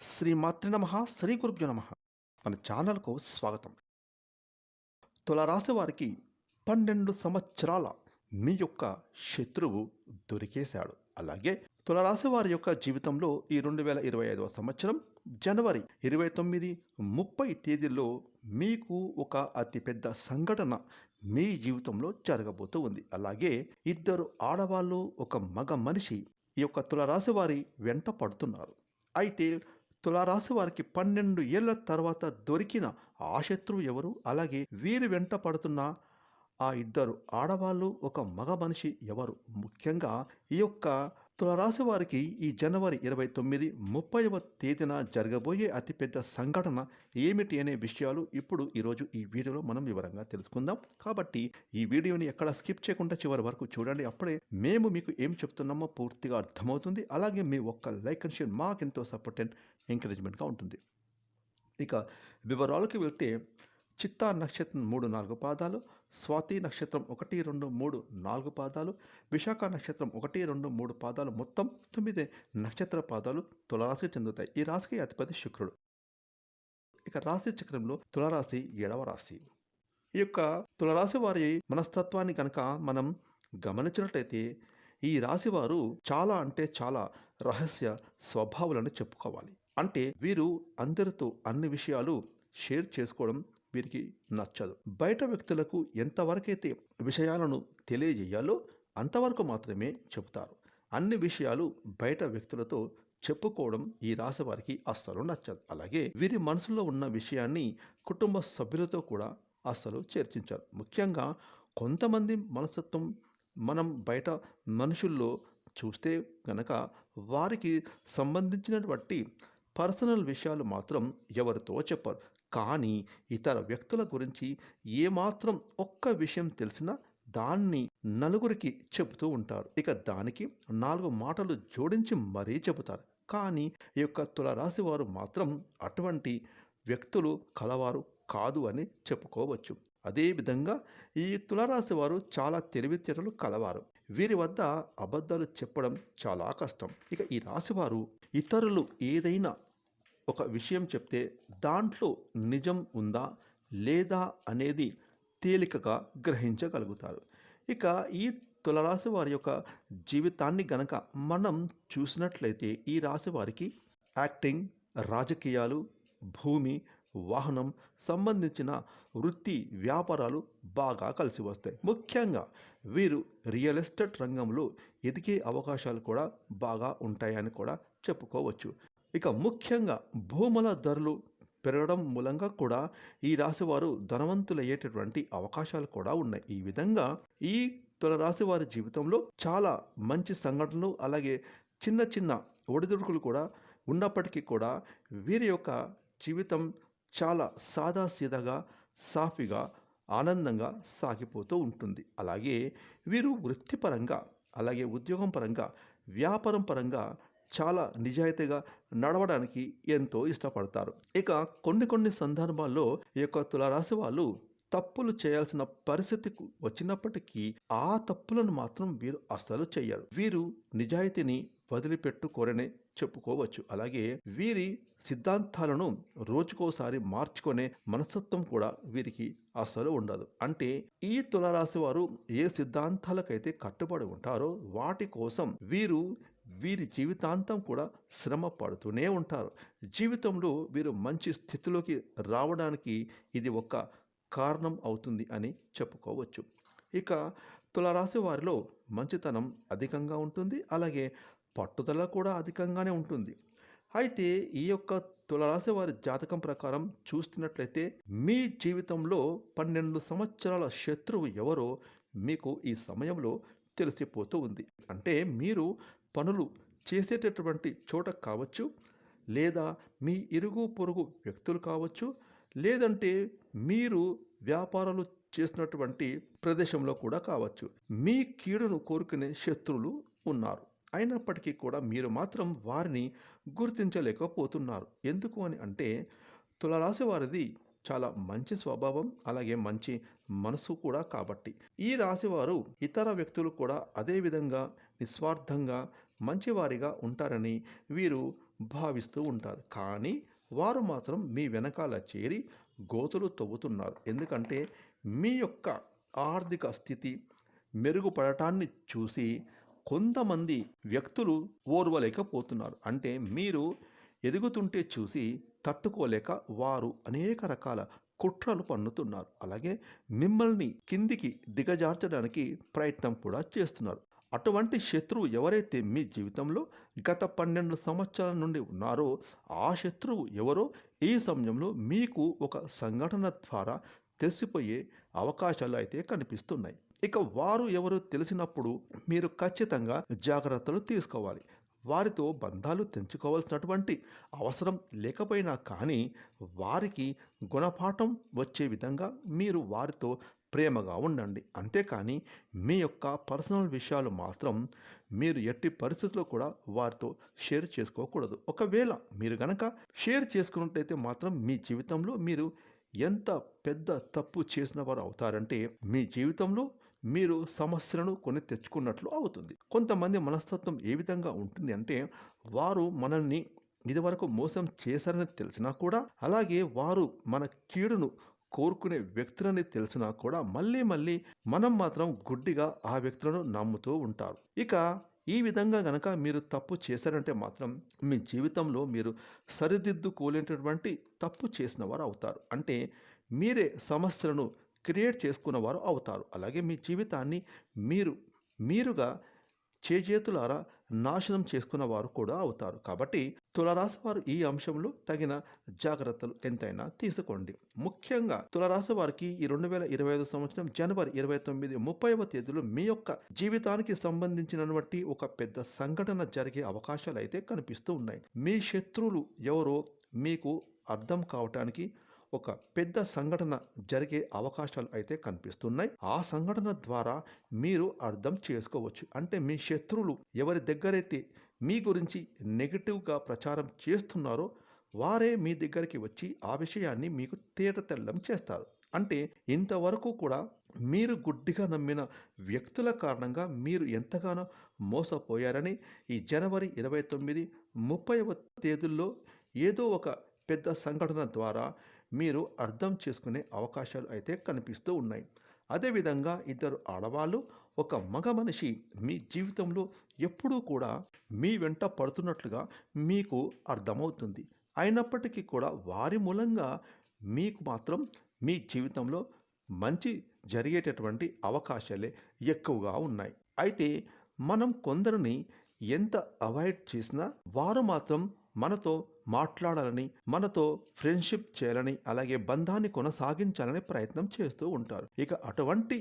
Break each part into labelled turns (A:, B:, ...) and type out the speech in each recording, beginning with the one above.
A: శ్రీమాతృ నమ శ్రీ గురుభ్యో నమ. మన ఛానల్కు స్వాగతం. తులరాశి వారికి పన్నెండు సంవత్సరాల మీ యొక్క శత్రువు దొరికేశాడు. అలాగే తులరాశి వారి యొక్క జీవితంలో ఈ రెండు వేల ఇరవై ఐదవ సంవత్సరం జనవరి ఇరవై తొమ్మిది ముప్పై తేదీల్లో మీకు ఒక అతిపెద్ద సంఘటన మీ జీవితంలో జరగబోతూ ఉంది. అలాగే ఇద్దరు ఆడవాళ్ళు ఒక మగ మనిషి ఈ యొక్క తులరాశి వారి వెంట పడుతున్నారు. అయితే తులారాశి వారికి పన్నెండు ఏళ్ళ తర్వాత దొరికిన ఆ శత్రువు ఎవరు? అలాగే వీరి వెంట పడుతున్న ఆ ఇద్దరు ఆడవాళ్ళు ఒక మగ మనిషి ఎవరు? ముఖ్యంగా ఈ యొక్క తులరాశి వారికి ఈ జనవరి ఇరవై తొమ్మిది ముప్పైవ తేదీన జరగబోయే అతిపెద్ద సంఘటన ఏమిటి అనే విషయాలు ఇప్పుడు ఈరోజు ఈ వీడియోలో మనం వివరంగా తెలుసుకుందాం. కాబట్టి ఈ వీడియోని ఎక్కడ స్కిప్ చేయకుండా చివరి వరకు చూడండి. అప్పుడే మేము మీకు ఏం చెప్తున్నామో పూర్తిగా అర్థమవుతుంది. అలాగే మీ ఒక్క లైక్ అండ్ షేర్ మాకెంతో సపోర్ట్ అండ్ ఎంకరేజ్మెంట్గా ఉంటుంది. ఇక వివరాలకు వెళ్తే చిత్తా నక్షత్రం మూడు నాలుగు పాదాలు స్వాతి నక్షత్రం ఒకటి రెండు మూడు నాలుగు పాదాలు విశాఖ నక్షత్రం ఒకటి రెండు మూడు పాదాలు మొత్తం తొమ్మిది నక్షత్ర పాదాలు తులరాశికి చెందుతాయి. ఈ రాశికి అధిపతి శుక్రుడు. ఇక రాశి చక్రంలో తులరాశి ఏడవ రాశి. ఈ యొక్క తులరాశి వారి మనస్తత్వాన్ని కనుక మనం గమనించినట్లయితే ఈ రాశి వారు చాలా అంటే చాలా రహస్య స్వభావాలను చెప్పుకోవాలి. అంటే వీరు అందరితో అన్ని విషయాలు షేర్ చేసుకోవడం వీరికి నచ్చదు. బయట వ్యక్తులకు ఎంతవరకైతే విషయాలను తెలియజేయాలో అంతవరకు మాత్రమే చెబుతారు. అన్ని విషయాలు బయట వ్యక్తులతో చెప్పుకోవడం ఈ రాశి వారికి అస్సలు నచ్చదు. అలాగే వీరి మనసులో ఉన్న విషయాన్ని కుటుంబ సభ్యులతో కూడా అస్సలు చర్చించారు. ముఖ్యంగా కొంతమంది మనస్తత్వం మనం బయట మనుషుల్లో చూస్తే గనక వారికి సంబంధించినటువంటి పర్సనల్ విషయాలు మాత్రం ఎవరితో చెప్పరు. కానీ ఇతర వ్యక్తుల గురించి ఏమాత్రం ఒక్క విషయం తెలిసినా దాన్ని నలుగురికి చెబుతూ ఉంటారు. ఇక దానికి నాలుగు మాటలు జోడించి మరీ చెబుతారు. కానీ ఈ యొక్క తులరాశి వారు మాత్రం అటువంటి వ్యక్తులు కలవారు కాదు అని చెప్పుకోవచ్చు. అదేవిధంగా ఈ తులరాశి వారు చాలా తెలివితేటలు కలవారు. వీరి వద్ద అబద్ధాలు చెప్పడం చాలా కష్టం. ఇక ఈ రాశివారు ఇతరులు ఏదైనా ఒక విషయం చెప్తే దాంట్లో నిజం ఉందా లేదా అనేది తేలికగా గ్రహించగలుగుతారు. ఇక ఈ తులరాశి వారి యొక్క జీవితాన్ని గనక మనం చూసినట్లయితే ఈ రాశి వారికి యాక్టింగ్ రాజకీయాలు భూమి వాహనం సంబంధించిన వృత్తి వ్యాపారాలు బాగా కలిసి వస్తాయి. ముఖ్యంగా వీరు రియల్ ఎస్టేట్ రంగంలో ఎదిగే అవకాశాలు కూడా బాగా ఉంటాయని కూడా చెప్పుకోవచ్చు. ఇక ముఖ్యంగా భూముల ధరలు పెరగడం మూలంగా కూడా ఈ రాశివారు ధనవంతులయ్యేటటువంటి అవకాశాలు కూడా ఉన్నాయి. ఈ విధంగా ఈ తులరాశి వారి జీవితంలో చాలా మంచి సంఘటనలు అలాగే చిన్న చిన్న ఒడిదుడుకులు కూడా ఉన్నప్పటికీ కూడా వీరి యొక్క జీవితం చాలా సాదాసీదాగా సాఫీగా ఆనందంగా సాగిపోతూ ఉంటుంది. అలాగే వీరు వృత్తిపరంగా అలాగే ఉద్యోగం పరంగా వ్యాపారం పరంగా చాలా నిజాయితీగా నడవడానికి ఎంతో ఇష్టపడతారు. ఇక కొన్ని కొన్ని సందర్భాల్లో ఈ యొక్క తులారాశి వాళ్ళు తప్పులు చేయాల్సిన పరిస్థితికి వచ్చినప్పటికీ ఆ తప్పులను మాత్రం వీరు అస్సలు చేయరు వీరు నిజాయితీని వదిలిపెట్టుకోరనే చెప్పుకోవచ్చు. అలాగే వీరి సిద్ధాంతాలను రోజుకోసారి మార్చుకునే మనస్తత్వం కూడా వీరికి అసలు ఉండదు. అంటే ఈ తులరాశి వారు ఏ సిద్ధాంతాలకైతే కట్టుబడి ఉంటారో వాటి కోసం వీరు వీరి జీవితాంతం కూడా శ్రమ పడుతూనే ఉంటారు. జీవితంలో వీరు మంచి స్థితిలోకి రావడానికి ఇది ఒక కారణం అవుతుంది అని చెప్పుకోవచ్చు. ఇక తులరాశి వారిలో మంచితనం అధికంగా ఉంటుంది. అలాగే పట్టుదల కూడా అధికంగానే ఉంటుంది. అయితే ఈ యొక్క తులరాశి వారి జాతకం ప్రకారం చూస్తున్నట్లయితే మీ జీవితంలో పన్నెండు సంవత్సరాల శత్రువు ఎవరో మీకు ఈ సమయంలో తెలిసిపోతూ ఉంది. అంటే మీరు పనులు చేసేటటువంటి చోట కావచ్చు లేదా మీ ఇరుగు పొరుగు వ్యక్తులు కావచ్చు లేదంటే మీరు వ్యాపారాలు చేసినటువంటి ప్రదేశంలో కూడా కావచ్చు. మీ కీడును కోరుకునే శత్రువులు ఉన్నారు. అయినప్పటికీ కూడా మీరు మాత్రం వారిని గుర్తించలేకపోతున్నారు. ఎందుకు అని అంటే తులరాశి వారిది చాలా మంచి స్వభావం అలాగే మంచి మనసు కూడా కాబట్టి. ఈ రాశివారు ఇతర వ్యక్తులు కూడా అదే విధంగా నిస్వార్థంగా మంచివారిగా ఉంటారని వీరు భావిస్తూ ఉంటారు. కానీ వారు మాత్రం మీ వెనకాల చేరి గోతులు తవ్వుతున్నారు. ఎందుకంటే మీ యొక్క ఆర్థిక స్థితి మెరుగుపడటాన్ని చూసి కొంతమంది వ్యక్తులు ఓర్వలేకపోతున్నారు. అంటే మీరు ఎదుగుతుంటే చూసి తట్టుకోలేక వారు అనేక రకాల కుట్రలు పన్నుతున్నారు. అలాగే మిమ్మల్ని కిందికి దిగజార్చడానికి ప్రయత్నం కూడా చేస్తున్నారు. అటువంటి శత్రువు ఎవరైతే మీ జీవితంలో గత పన్నెండు సంవత్సరాల నుండి ఉన్నారో ఆ శత్రువు ఎవరో ఈ సమయంలో మీకు ఒక సంఘటన ద్వారా తెలిసిపోయే అవకాశాలు అయితే కనిపిస్తున్నాయి. ఇక వారు ఎవరు తెలిసినప్పుడు మీరు ఖచ్చితంగా జాగ్రత్తలు తీసుకోవాలి. వారితో బంధాలు తెంచుకోవాల్సినటువంటి అవసరం లేకపోయినా కానీ వారికి గుణపాఠం వచ్చే విధంగా మీరు వారితో ప్రేమగా ఉండండి. అంతేకాని మీ యొక్క పర్సనల్ విషయాలు మాత్రం మీరు ఎట్టి పరిస్థితుల్లో కూడా వారితో షేర్ చేసుకోకూడదు. ఒకవేళ మీరు గనక షేర్ చేసుకున్నట్టయితే మాత్రం మీ జీవితంలో మీరు ఎంత పెద్ద తప్పు చేసిన వారు అవుతారంటే మీ జీవితంలో మీరు సమస్యలను కొని తెచ్చుకున్నట్లు అవుతుంది. కొంతమంది మనస్తత్వం ఏ విధంగా ఉంటుంది అంటే వారు మనల్ని ఇదివరకు మోసం చేశారని తెలిసినా కూడా అలాగే వారు మన కీడును కోరుకునే వ్యక్తులని తెలిసినా కూడా మళ్ళీ మళ్ళీ మనం మాత్రం గుడ్డిగా ఆ వ్యక్తులను నమ్ముతూ ఉంటారు. ఇక ఈ విధంగా గనక మీరు తప్పు చేశారంటే మాత్రం మీ జీవితంలో మీరు సరిదిద్దుకోలేనటువంటి తప్పు చేసిన వారు అవుతారు. అంటే మీరే సమస్యలను క్రియేట్ చేసుకున్న వారు అవుతారు. అలాగే మీ జీవితాన్ని మీరు మీరుగా చేజేతులారా నాశనం చేసుకున్న వారు కూడా అవుతారు. కాబట్టి తులరాశి వారు ఈ అంశంలో తగిన జాగ్రత్తలు ఎంతైనా తీసుకోండి. ముఖ్యంగా తులరాశి వారికి ఈ రెండు వేల ఇరవై ఐదు సంవత్సరం జనవరి ఇరవై తొమ్మిది ముప్పైవ తేదీలో మీ యొక్క జీవితానికి సంబంధించినటువంటి ఒక పెద్ద సంఘటన జరిగే అవకాశాలు అయితే కనిపిస్తూ ఉన్నాయి. మీ శత్రువులు ఎవరో మీకు అర్థం కావటానికి ఒక పెద్ద సంఘటన జరిగే అవకాశాలు అయితే కనిపిస్తున్నాయి. ఆ సంఘటన ద్వారా మీరు అర్థం చేసుకోవచ్చు. అంటే మీ శత్రువులు ఎవరి దగ్గరైతే మీ గురించి నెగిటివ్గా ప్రచారం చేస్తున్నారో వారే మీ దగ్గరికి వచ్చి ఆ విషయాన్ని మీకు తేట తెల్లం చేస్తారు. అంటే ఇంతవరకు కూడా మీరు గుడ్డిగా నమ్మిన వ్యక్తుల కారణంగా మీరు ఎంతగానో మోసపోయారని ఈ జనవరి ఇరవై తొమ్మిది ముప్పైవ తేదీల్లో ఏదో ఒక పెద్ద సంఘటన ద్వారా మీరు అర్థం చేసుకునే అవకాశాలు అయితే కనిపిస్తూ ఉన్నాయి. అదేవిధంగా ఇద్దరు ఆడవాళ్ళు ఒక మగ మనిషి మీ జీవితంలో ఎప్పుడూ కూడా మీ వెంట పడుతున్నట్లుగా మీకు అర్థమవుతుంది. అయినప్పటికీ కూడా వారి మూలంగా మీకు మాత్రం మీ జీవితంలో మంచి జరిగేటటువంటి అవకాశాలే ఎక్కువగా ఉన్నాయి. అయితే మనం కొందరిని ఎంత అవాయిడ్ చేసినా వారు మాత్రం మనతో మాట్లాడాలని మనతో ఫ్రెండ్షిప్ చేయాలని అలాగే బంధాన్ని కొనసాగించాలని ప్రయత్నం చేస్తూ ఉంటారు. ఇక అటువంటి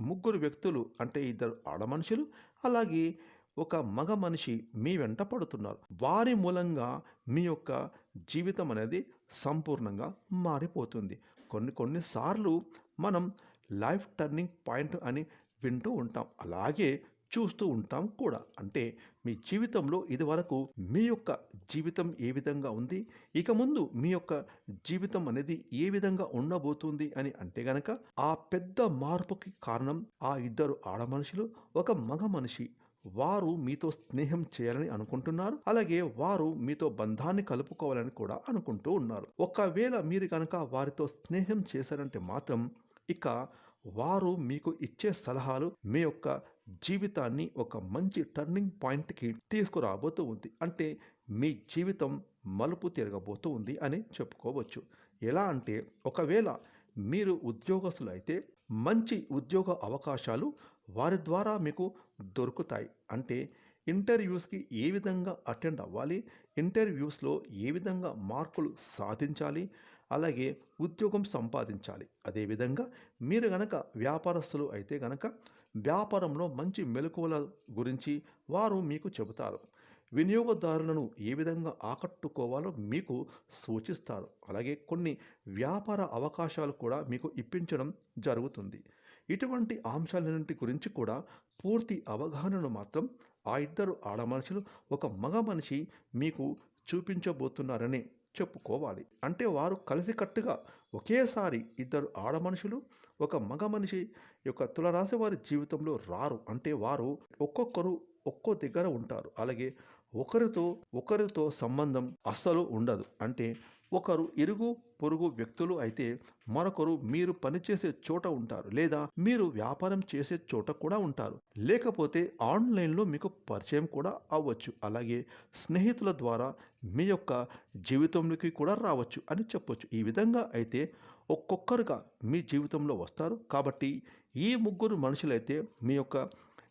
A: ముగ్గురు వ్యక్తులు అంటే ఇద్దరు ఆడ మనుషులు అలాగే ఒక మగ మనిషి మీ వెంట పడుతున్నారు. వారి మూలంగా మీ యొక్క జీవితం అనేది సంపూర్ణంగా మారిపోతుంది. కొన్ని కొన్నిసార్లు మనం లైఫ్ టర్నింగ్ పాయింట్ అని వింటూ ఉంటాం. అలాగే చూస్తూ ఉంటాం కూడా. అంటే మీ జీవితంలో ఇదివరకు మీ యొక్క జీవితం ఏ విధంగా ఉంది? ఇక ముందు మీ యొక్క జీవితం అనేది ఏ విధంగా ఉండబోతుంది అని అంటే గనక ఆ పెద్ద మార్పుకి కారణం ఆ ఇద్దరు ఆడ మనుషులు ఒక మగ మనిషి. వారు మీతో స్నేహం చేయాలని అనుకుంటున్నారు. అలాగే వారు మీతో బంధాన్ని కలుపుకోవాలని కూడా అనుకుంటూ ఉన్నారు. ఒకవేళ మీరు కనుక వారితో స్నేహం చేశారంటే మాత్రం ఇక వారు మీకు ఇచ్చే సలహాలు మీ యొక్క జీవితాన్ని ఒక మంచి టర్నింగ్ పాయింట్కి తీసుకురాబోతూ ఉంది. అంటే మీ జీవితం మలుపు తిరగబోతూ ఉంది అని చెప్పుకోవచ్చు. ఎలా అంటే ఒకవేళ మీరు ఉద్యోగస్తులు అయితే మంచి ఉద్యోగ అవకాశాలు వారి ద్వారా మీకు దొరుకుతాయి. అంటే ఇంటర్వ్యూస్కి ఏ విధంగా అటెండ్ అవ్వాలి ఇంటర్వ్యూస్లో ఏ విధంగా మార్కులు సాధించాలి అలాగే ఉద్యోగం సంపాదించాలి. అదేవిధంగా మీరు గనక వ్యాపారస్తులు అయితే గనక వ్యాపారంలో మంచి మెలకువల గురించి వారు మీకు చెబుతారు. వినియోగదారులను ఏ విధంగా ఆకట్టుకోవాలో మీకు సూచిస్తారు. అలాగే కొన్ని వ్యాపార అవకాశాలు కూడా మీకు ఇప్పించడం జరుగుతుంది. ఇటువంటి అంశాలన్నింటి గురించి కూడా పూర్తి అవగాహనను మాత్రం ఆ ఇద్దరు ఆడ మనుషులు ఒక మగ మనిషి మీకు చూపించబోతున్నారని చెప్పుకోవాలి. అంటే వారు కలిసికట్టుగా ఒకేసారి ఇద్దరు ఆడ మనుషులు ఒక మగ మనిషి యొక్క తులరాశి వారి జీవితంలో రారు. అంటే వారు ఒక్కొక్కరు ఒక్కో దగ్గర ఉంటారు. అలాగే ఒకరితో ఒకరితో సంబంధం అస్సలు ఉండదు. అంటే ఒకరు ఇరుగు పొరుగు వ్యక్తులు అయితే మరొకరు మీరు పనిచేసే చోట ఉంటారు లేదా మీరు వ్యాపారం చేసే చోట కూడా ఉంటారు. లేకపోతే ఆన్లైన్లో మీకు పరిచయం కూడా అవ్వచ్చు. అలాగే స్నేహితుల ద్వారా మీ యొక్క జీవితంలోకి కూడా రావచ్చు అని చెప్పొచ్చు. ఈ విధంగా అయితే ఒక్కొక్కరుగా మీ జీవితంలో వస్తారు. కాబట్టి ఈ ముగ్గురు మనుషులైతే మీ యొక్క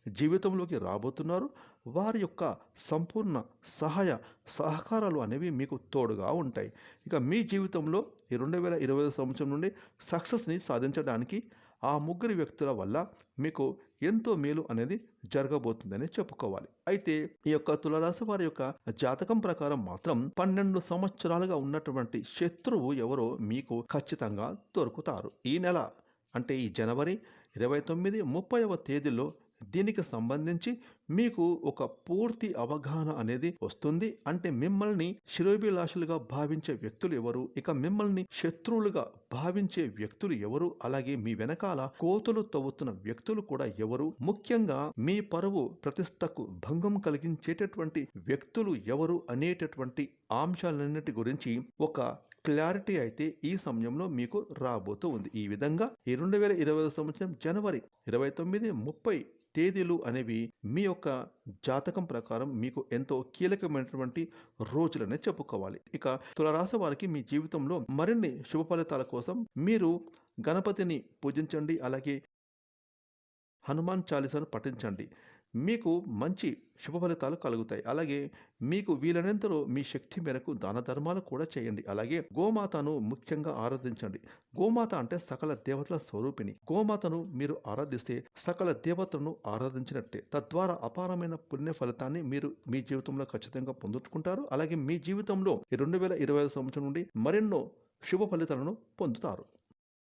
A: జీవితంలోకి రాబోతున్నారు. వారి యొక్క సంపూర్ణ సహాయ సహకారాలు అనేవి మీకు తోడుగా ఉంటాయి. ఇక మీ జీవితంలో ఈ రెండు వేల ఇరవై సంవత్సరం నుండి సక్సెస్ని సాధించడానికి ఆ ముగ్గురు వ్యక్తుల వల్ల మీకు ఎంతో మేలు అనేది జరగబోతుందని చెప్పుకోవాలి. అయితే ఈ యొక్క తులరాశి వారి యొక్క జాతకం ప్రకారం మాత్రం పన్నెండు సంవత్సరాలుగా ఉన్నటువంటి శత్రువు ఎవరో మీకు ఖచ్చితంగా దొరుకుతారు. ఈ నెల అంటే ఈ జనవరి ఇరవై తొమ్మిది ముప్పైవ తేదీలో దీనికి సంబంధించి మీకు ఒక పూర్తి అవగాహన అనేది వస్తుంది. అంటే మిమ్మల్ని శిరోభిలాషులుగా భావించే వ్యక్తులు ఎవరు? ఇక మిమ్మల్ని శత్రువులుగా భావించే వ్యక్తులు ఎవరు? అలాగే మీ వెనకాల కోతులు తవ్వుతున్న వ్యక్తులు కూడా ఎవరు? ముఖ్యంగా మీ పరువు ప్రతిష్టకు భంగం కలిగించేటటువంటి వ్యక్తులు ఎవరు? అనేటటువంటి అంశాలన్నిటి గురించి ఒక క్లారిటీ అయితే ఈ సమయంలో మీకు రాబోతూ ఉంది. ఈ విధంగా ఈ రెండు వేల ఇరవై సంవత్సరం జనవరి ఇరవై తొమ్మిది ముప్పై తేదీలు అనేవి మీ యొక్క జాతకం ప్రకారం మీకు ఎంతో కీలకమైనటువంటి రోజులనే చెప్పుకోవాలి. ఇక తులరాశి వారికి మీ జీవితంలో మరిన్ని శుభ ఫలితాల కోసం మీరు గణపతిని పూజించండి అలాగే హనుమాన్ చాలీసాను పఠించండి. మీకు మంచి శుభ ఫలితాలు కలుగుతాయి. అలాగే మీకు వీలైనంతలో మీ శక్తి మేరకు దాన ధర్మాలు కూడా చేయండి. అలాగే గోమాతను ముఖ్యంగా ఆరాధించండి. గోమాత అంటే సకల దేవతల స్వరూపిణి. గోమాతను మీరు ఆరాధిస్తే సకల దేవతలను ఆరాధించినట్టే. తద్వారా అపారమైన పుణ్య ఫలితాన్ని మీరు మీ జీవితంలో ఖచ్చితంగా పొందుకుంటారు. అలాగే మీ జీవితంలో రెండు వేల ఇరవై ఐదు సంవత్సరం నుండి మరెన్నో శుభ ఫలితాలను పొందుతారు.